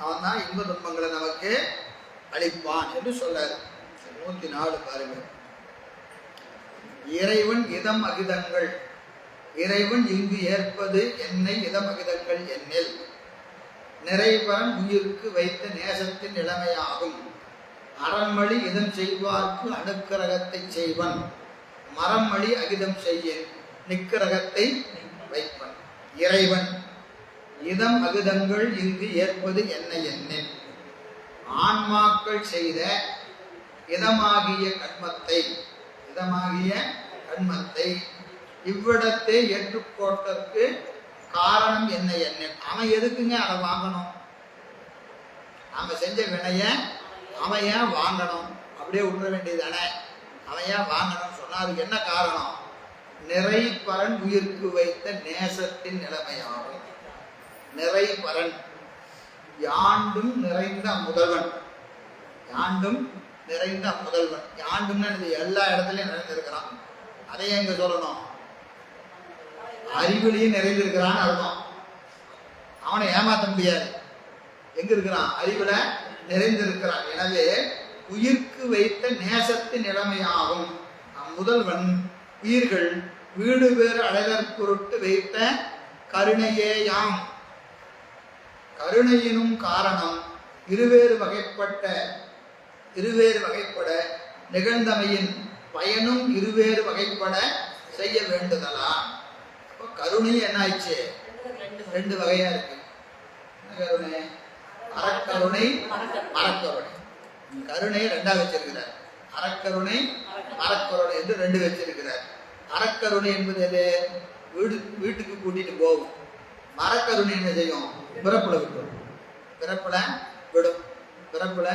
அவன் தான் இன்ப துன்பங்களை நமக்கு அளிப்பான் என்று சொல்றார். நூத்தி நாலு பாருங்க இறைவன் இதம் அகிதங்கள். இறைவன் இங்கு ஏற்பது என்னை இதம் அகிதங்கள் என்னில். நிறைவன் உயிருக்கு வைத்த நேசத்தின் நிலைமையாகும். அறமளி இதம் செய்வார்க்கு அணுக்கரகத்தை செய்வன். மரம் வழி அகிதம் செய்ய நிக்கரகத்தை வைப்பன். இறைவன் இதம் அகுதங்கள் இங்கு ஏற்பது என்ன என்ன ஆன்மாக்கள் செய்த இதமாகிய கண்மத்தை இதமாகிய கண்மத்தை இவ்விடத்தை ஏற்றுக்கோட்டற்கு காரணம் என்ன என்ன அவன் எதுக்குங்க அதை வாங்கணும்? நாம செஞ்ச வினைய அவன் ஏன் வாங்கணும்? அப்படியே விட்டுற வேண்டியதானே அவன் ஏன் வாங்கணும் சொன்னா அதுக்கு என்ன காரணம்? நிறை பரன் உயிர்க்கு வைத்த நேசத்தின் நிலைமையாகும். நிறைவரன் யாண்டும் நிறைந்த முதல்வன். யாண்டும் நிறைந்த முதல்வன். யாண்டும்னு இது எல்லா இடத்துலயும் நிறைந்திருக்கிறான். அதை எங்க சொல்லணும். அறிவிலையும் நிறைந்திருக்கிறான்னு அர்த்தம். அவனை ஏமாத்த முடியாது. எங்க இருக்கிறான்? அறிவுல நிறைந்திருக்கிறான். எனவே உயிர்க்கு வைத்த நேசத்தின் நிலைமையாகும். முதல்வன் உயிர்கள் வீடு வேறு அடைதற் பொருட்டு வைத்த கருணையேயாம். கருணையினும் காரணம் இருவேறு வகைப்பட்ட இருவேறு வகைப்பட நிகழ்ந்தமையின் பயனும் இருவேறு வகைப்பட செய்ய வேண்டுதலா? அப்போ கருணை என்ன ஆயிடுச்சு ரெண்டு வகையா இருக்கு. என்ன கருணை? அறக்கருணை மரக்கருணை கருணை ரெண்டா வச்சிருக்கிறார். அறக்கருணை மரக்கருணை என்று ரெண்டு வச்சிருக்கிறார். அறக்கருணை என்பது எது வீடு வீட்டுக்கு கூட்டிட்டு போகும். மரக்கருணை என்ன செய்யும்? பிறப்புல விட்டுரும். பிறப்புல விடும். பிறப்புல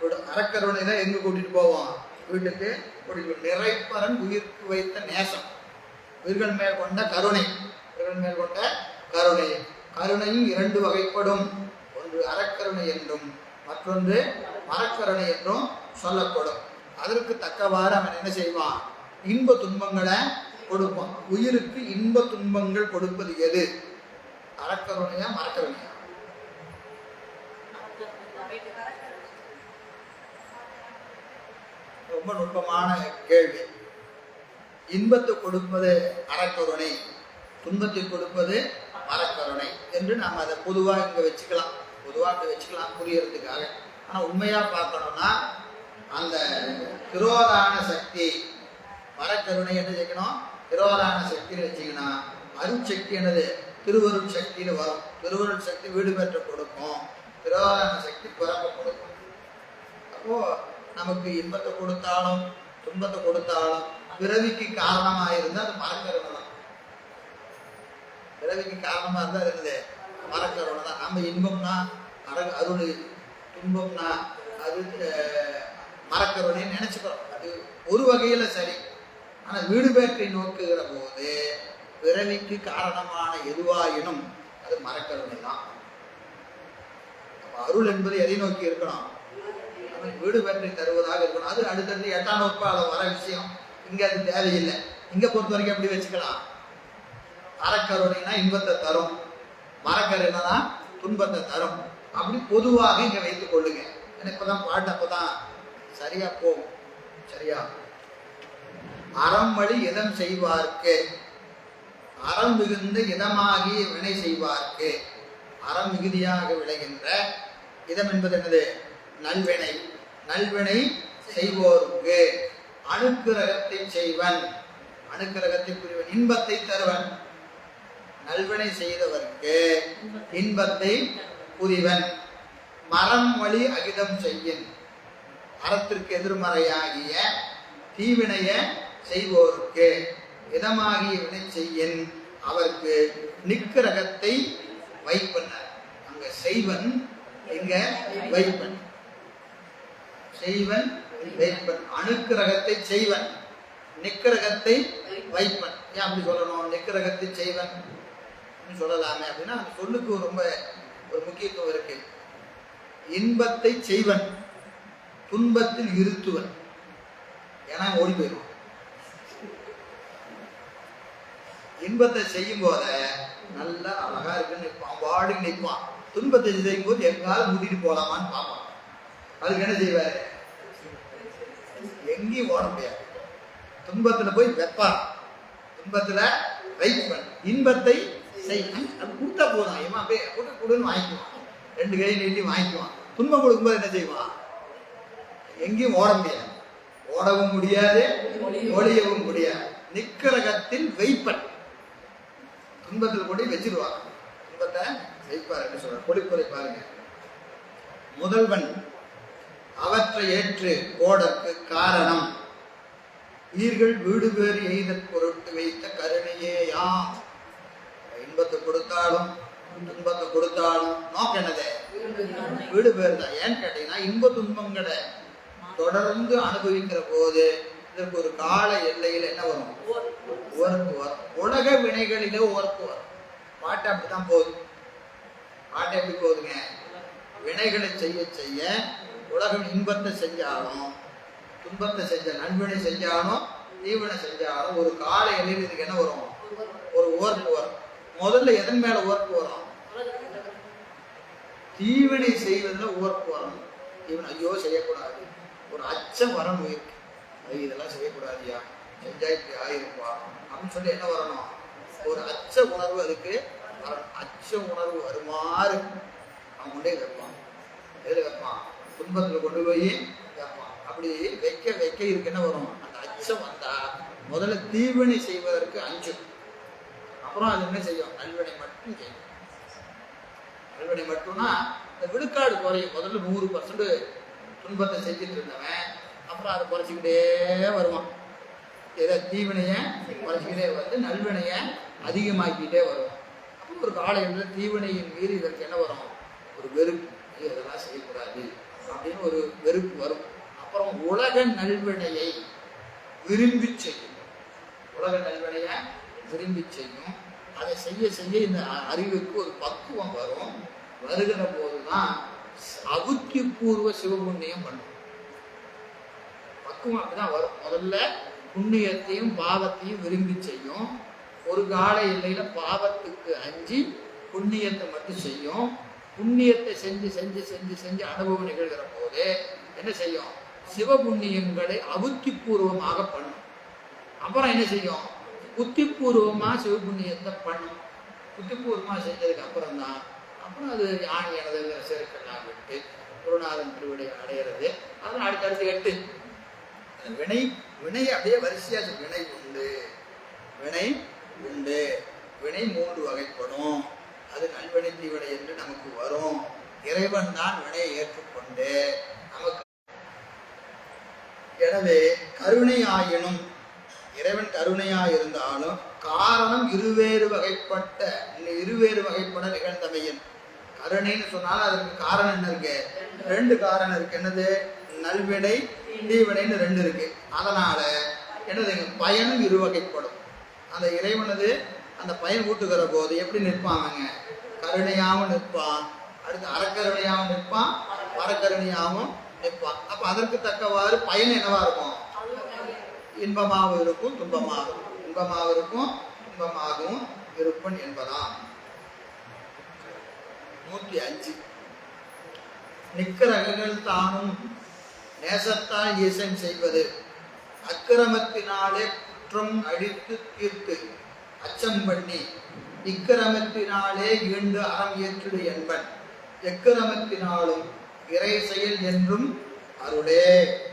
விடும். மரக்கருணை தான் எங்க கூட்டிட்டு போவோம்? வீட்டுக்கு கூட்டிட்டு போகும். நிறைப்பரன் உயிர்க்கு வைத்த நேசம். உயிர்கள் மேல் கொண்ட கருணை. உயிர்கள் மேல் கொண்ட கருணை. கருணையும் இரண்டு வகைப்படும். ஒன்று அறக்கருணை என்றும் மற்றொன்று மரக்கருணை என்றும் சொல்லப்படும். அதற்கு தக்கவாறு அவன் என்ன செய்வான்? இன்ப துன்பங்களை கொடுப்பான். உயிருக்கு இன்ப துன்பங்கள் கொடுப்பது எது? அறக்கருணையா மரக்கருணையா ரொம்ப நுட்பமான கேள்வி. இன்பத்தை கொடுப்பது அறக்கருணை துன்பத்தை கொடுப்பது மரக்கருணை என்று நாம் அதை பொதுவாக இங்கே வச்சுக்கலாம். பொதுவாக இங்கே வச்சுக்கலாம் புரியறதுக்காக. ஆனால் உண்மையாக பார்க்கணும்னா அந்த திரோதான சக்தி மரக்கருணை என்ன செய்யணும்? திரோதான சக்தின்னு வச்சிங்கன்னா அருட்சக்தி என்னது? திருவருள் சக்தின்னு வரும். திருவருள் சக்தி வீடு பெற்ற கொடுக்கும். திருவாரண சக்தி பிறப்ப கொடுக்கும். அப்போ நமக்கு இன்பத்தை கொடுத்தாலும் துன்பத்தை கொடுத்தாலும் பிறவிக்கு காரணமா இருந்தா அது மரக்கருணை தான். பிறவிக்கு காரணமா இருந்தா அது என்னது தான். நம்ம இன்பம்னா மற அருள் துன்பம்னா அது அஹ், மரக்கருணைன்னு நினைச்சுக்கிறோம். அது ஒரு வகையில சரி. ஆனா வீடு பேற்றை நோக்குகிற போது பிறவிக்கு காரணமான எதுவாயினும் அது மரக்கருணை தான் அப்ப அருள் என்பது எதை நோக்கி இருக்கணும்? வீடு பெற்றை தருவதாக இருக்கணும். அது அடுத்தடுத்து எட்டாம் வகுப்பால வர விஷயம். இங்க அது தேவையில்லை. இங்க பொறுத்த வரைக்கும் எப்படி வச்சுக்கலாம்? அறக்கருணைனா இன்பத்தை தரும். மரக்கருணைனா துன்பத்தை தரும். அப்படி பொதுவாக இங்க வைத்துக் கொள்ளுங்க. ஏன்னா இப்பதான் பாட்டு அப்பதான் சரியா போகும். சரியா? அறம் வழி இதம் செய்வார்க்கு? அறம் மிகுந்து இதமாகி வினை செய்வார்க்கு. அறம் மிகுதியாக விளைகின்ற இதம் என்பது என்னது? நல்வினை. நல்வினை செய்வோருக்கு. அணுக்கிரகத்தை செய்வன். அணுக்கிரகத்தை புரிவன். இன்பத்தை தருவன். நல்வினை செய்தவர்க்கு இன்பத்தை புரிவன். மரம் வழி அகிதம் செய்யின். அறத்திற்கு எதிர்மறையாகிய தீவினைய செய்வோருக்கு. இதமாகிய வினை செய்யன் அவருக்கு நிக்கிரகத்தை வைப்பனர் அங்க செய்வன் இங்க வைப்பன் செய்வன் வைப்பன் அணுக்கிரகத்தை செய்வன். நிக்கிரகத்தை வைப்பன் ஏன் அப்படி சொல்லணும்? நிக்கிரகத்தை செய்வன் சொல்லலாமே அப்படின்னா அந்த சொல்லுக்கு ரொம்ப ஒரு முக்கியத்துவம் இருக்கு. இன்பத்தை செய்வன் துன்பத்தில் இருத்துவன். ஏன்னா ஓடி போயிடும் இன்பத்தை செய்யும் போத நல்லா அழகா இருக்குன்னு நிற்பான் வாடி நிற்பான் துன்பத்தை செய்யும் போது எங்காலும் கூட்டிட்டு போலாமான்னு பார்ப்பான். அதுக்கு என்ன செய்வாரு? எங்கேயும் ஓட முடியாது. துன்பத்துல போய் வைப்பான். துன்பத்துல வைப்பன் இன்பத்தை செய். அது கொடுத்தா போதும். ஏமா அப்படியே கொடு கொடுன்னு வாங்கிக்குவான். ரெண்டு கை நீட்டி வாங்கிக்குவான். துன்பம் கொடுக்கும்போது என்ன செய்வான்? எங்கேயும் ஓட முடியாது. ஓடவும் முடியாது ஒளியவும் முடியாது. நிக்கரகத்தில் வைப்பன். துன்பத்தில் கொண்டு வச்சிருவாங்க துன்பத்தை வைப்பார் சொல்ற கொடுப்பதை பாருங்க. முதல்வன் அவற்றை ஏற்று கோடற்கு காரணம். உயிர்கள் வீடு பேறு எய்த பொருட்டு வைத்த கருணையே யாம் இன்பத்தை கொடுத்தாலும் துன்பத்தை கொடுத்தாலும் நோக்கம் என்னது? வீடு பேர் தான் ஏன்னு கேட்டீங்கன்னா இன்ப துன்பங்களை தொடர்ந்து அனுபவிக்கிற போது இதற்கு ஒரு கால எல்லையில் என்ன வரும்? ஓர்ப்பு வரும் உலக வினைகளிலே உவர்ப்பு வரும் பாட்டு அப்படிதான் போகுது. பாட்டு எப்படி போகுதுங்க? வினைகளை செய்ய செய்ய உலகம் இன்பத்தை செஞ்சாலும் துன்பத்தை செஞ்ச நன்வினை செஞ்சாலும் தீவினை செஞ்சாலும் ஒரு கால எல்லையில் இதுக்கு என்ன வரும்? ஒரு ஓர்ப்பு வரும் முதல்ல எதன் மேல ஓர்ப்பு வரும் தீவினை செய்வதில் ஓர்ப்பு வரும் இவன் ஐயோ செய்யக்கூடாது. ஒரு அச்சம் வரணும் உயிருக்கு. ஐயோ இதெல்லாம் செய்யக்கூடாதியா. செஞ்சா இப்படி ஆயிருப்பா. அப்படின்னு சொல்லி என்ன வரணும்? ஒரு அச்ச உணர்வு அதுக்கு வரணும். அச்ச உணர்வு வருமாறு அவன் கொண்டே வைப்பான் எதில் வைப்பான் துன்பத்தில் கொண்டு போய் வைப்பான் அப்படி வைக்க வைக்க இருக்கு என்ன வரும்? அந்த அச்சம் வந்தா முதல்ல தீவினை செய்வதற்கு அஞ்சும் அப்புறம் அது என்ன செய்யும்? நல்வினை மட்டும் செய்யும். நல்வினை மட்டும்னா இந்த விழுக்காடு குறையும். முதல்ல நூறு பர்சன்ட் துன்பத்தை செஞ்சுட்டு இருந்தவன் அப்புறம் அதை குறைச்சிக்கிட்டே வருவான். ஏதோ தீவினையை குறைச்சிக்கிட்டே வந்து நல்வினையை அதிகமாக்கிட்டே வருவான். அப்போ ஒரு காலையில் தீவினையின் மீறி இதற்கு என்ன வரும்? ஒரு வெறுப்பு. இதெல்லாம் செய்யக்கூடாது அப்படின்னு ஒரு வெறுப்பு வரும். அப்புறம் உலக நல்வினையை விரும்பி செய்யும். உலக நல்வினையை விரும்பி செய்யும். அதை செய்ய செய்ய இந்த அறிவுக்கு ஒரு பக்குவம் வரும். வருகிற போதுதான் அபுத்தி பூர்வ சிவபுண்ணியம் பண்ணும். பக்குவம் அப்படிதான் வரும். முதல்ல புண்ணியத்தையும் பாவத்தையும் விரும்பி செய்யும். ஒரு கால எல்லையில பாவத்துக்கு அஞ்சு புண்ணியத்தை மட்டும் செய்யும். புண்ணியத்தை செஞ்சு செஞ்சு செஞ்சு செஞ்சு அனுபவம் நிகழ்கிற போது என்ன செய்யும்? சிவபுண்ணியங்களை அபுத்திபூர்வமாக பண்ணும். அப்புறம் என்ன செய்யும்? புத்திபூர்வமா சிவபுண்ணியத்தை பண்ணும். புத்திபூர்வமா செஞ்சதுக்கு அப்புறம் தான் அப்புறம் அது யானை எனது சேர்க்கலாம் விட்டு குருநாதன் திருவிடை அடையிறது. அதெல்லாம் அடுத்தடுத்து எட்டு. வினை வினை அப்படியே வரிசையா சொல்லு. வினை உண்டு வினை உண்டு. வினை மூன்று வகைப்படும். அது நல்வினை தீவினை என்று நமக்கு வரும். இறைவன் தான் வினையை ஏற்றுக்கொண்டு நமக்கு எனவே கருணையாயினும் இறைவன் கருணையாய் இருந்தாலும் காரணம் இருவேறு வகைப்பட்ட இருவேறு வகைப்பட நிகழ்ந்தமையின். கருணைன்னு சொன்னாலும் அதற்கு காரணம் என்ன இருக்கு? ரெண்டு காரணம் இருக்கு. என்னது? நல்வினை தீவினைன்னு ரெண்டு இருக்கு. அதனால என்னது பயனும் இருவகைப்படும். அந்த இறைவனது அந்த பயன் ஊட்டுகிற போது எப்படி நிற்பான் அவங்க கருணையாகவும் நிற்பான் அடுத்து அறக்கருணையாகவும் நிற்பான் வரக்கருணையாகவும் நிற்பான் அப்ப அதற்கு தக்கவாறு பயன் என்னவா இருக்கும்? இன்பமாகவும் இருக்கும் துன்பமாகும் இன்பமாகவும் இருக்கும் துன்பமாகவும் இருப்பன் என்பதாம். நூத்தி அஞ்சு. நிற்கிறகங்கள் தானும் நேசத்தால் ஈசன் செய்வது. அக்கிரமத்தினாலே குற்றம் அழித்து தீர்த்து அச்சம் பண்ணி இக்கிரமத்தினாலே ஈண்டு அறம் ஏற்றுடு என்பன். எக்கிரமத்தினாலும் இறை செயல் என்றும் அருளே.